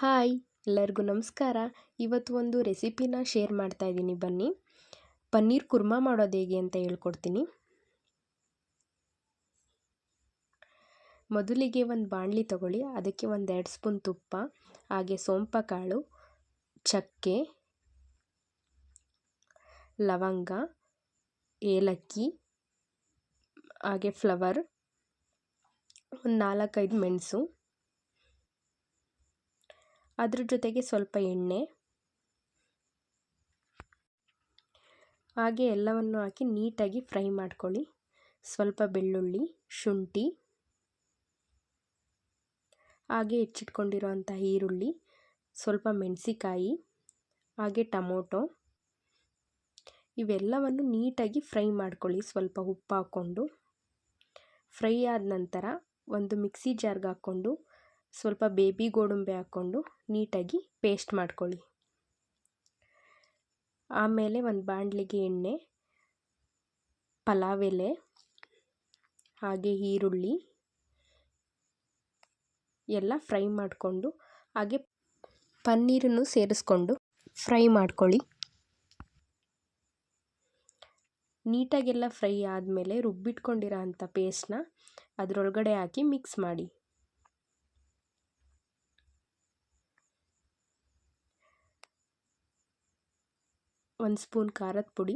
Hi, ಎಲ್ಲರಿಗೂ ನಮಸ್ಕಾರ. ಇವತ್ತು ಒಂದು ರೆಸಿಪಿನ ಶೇರ್ ಮಾಡ್ತಾ ಇದ್ದೀನಿ. ಬನ್ನಿ, ಪನ್ನೀರ್ ಕುರ್ಮಾ ಮಾಡೋದು ಹೇಗೆ ಅಂತ ಹೇಳ್ಕೊಡ್ತೀನಿ. ಮೊದಲಿಗೆ ಒಂದು ಬಾಣಲಿ ತಗೊಳ್ಳಿ. ಅದಕ್ಕೆ ಒಂದು ಎರಡು ಸ್ಪೂನ್ ತುಪ್ಪ, ಹಾಗೆ ಸೋಂಪ ಕಾಳು ಚಕ್ಕೆ, ಲವಂಗ, ಏಲಕ್ಕಿ, ಹಾಗೆ ಫ್ಲವರ್, ಒಂದು ನಾಲ್ಕೈದು ಮೆಣಸು. ಅದ್ರ ಜೊತೆಗೆ ಸ್ವಲ್ಪ ಎಣ್ಣೆ, ಹಾಗೆ ಎಲ್ಲವನ್ನು ಹಾಕಿ ನೀಟಾಗಿ ಫ್ರೈ ಮಾಡ್ಕೊಳ್ಳಿ. ಸ್ವಲ್ಪ ಬೆಳ್ಳುಳ್ಳಿ, ಶುಂಠಿ, ಹಾಗೆ ಹೆಚ್ಚಿಟ್ಕೊಂಡಿರುವಂಥ ಈರುಳ್ಳಿ, ಸ್ವಲ್ಪ ಮೆಣಸಿಕಾಯಿ ಹಾಗೆ ಟೊಮೊಟೊ, ಇವೆಲ್ಲವನ್ನು ನೀಟಾಗಿ ಫ್ರೈ ಮಾಡ್ಕೊಳ್ಳಿ. ಸ್ವಲ್ಪ ಉಪ್ಪು ಹಾಕ್ಕೊಂಡು ಫ್ರೈ ಆದ ನಂತರ ಒಂದು ಮಿಕ್ಸಿ ಜಾರ್ಗೆ ಹಾಕ್ಕೊಂಡು ಸ್ವಲ್ಪ ಬೇಬಿ ಗೋಡಂಬಿ ಹಾಕ್ಕೊಂಡು ನೀಟಾಗಿ ಪೇಸ್ಟ್ ಮಾಡ್ಕೊಳ್ಳಿ. ಆಮೇಲೆ ಒಂದು ಬಾಣಲಿಗೆ ಎಣ್ಣೆ, ಪಲಾವ್ ಎಲೆ, ಹಾಗೆ ಈರುಳ್ಳಿ, ಎಲ್ಲ ಫ್ರೈ ಮಾಡಿಕೊಂಡು ಹಾಗೆ ಪನ್ನೀರನ್ನು ಸೇರಿಸ್ಕೊಂಡು ಫ್ರೈ ಮಾಡ್ಕೊಳ್ಳಿ. ನೀಟಾಗೆಲ್ಲ ಫ್ರೈ ಆದಮೇಲೆ ರುಬ್ಬಿಟ್ಕೊಂಡಿರೋ ಅಂಥ ಪೇಸ್ಟ್ನ ಅದರೊಳಗಡೆ ಹಾಕಿ ಮಿಕ್ಸ್ ಮಾಡಿ. ಒಂದು ಸ್ಪೂನ್ ಖಾರದ ಪುಡಿ,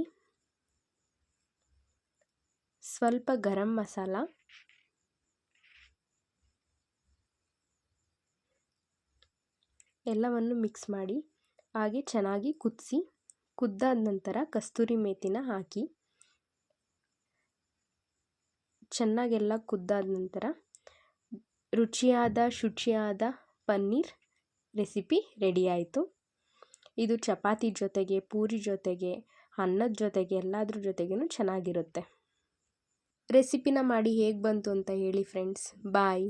ಸ್ವಲ್ಪ ಗರಂ ಮಸಾಲ, ಎಲ್ಲವನ್ನು ಮಿಕ್ಸ್ ಮಾಡಿ, ಹಾಗೆ ಚೆನ್ನಾಗಿ ಕುದಿಸಿ, ಕುದ್ದಾದ ನಂತರ ಕಸ್ತೂರಿ ಮೇಥಿನ ಹಾಕಿ, ಚೆನ್ನಾಗೆಲ್ಲ ಕುದ್ದಾದ ನಂತರ ರುಚಿಯಾದ ಶುಚಿಯಾದ ಪನ್ನೀರ್ ರೆಸಿಪಿ ರೆಡಿ ಆಯಿತು. ಇದು ಚಪಾತಿ ಜೊತೆಗೆ, ಪೂರಿ ಜೊತೆಗೆ, ಅನ್ನದ ಜೊತೆಗೆ, ಎಲ್ಲದ್ರ ಜೊತೆಗೂ ಚೆನ್ನಾಗಿರುತ್ತೆ. ರೆಸಿಪಿನ ಮಾಡಿ ಹೇಗೆ ಬಂತು ಅಂತ ಹೇಳಿ ಫ್ರೆಂಡ್ಸ್ ಬಾಯ್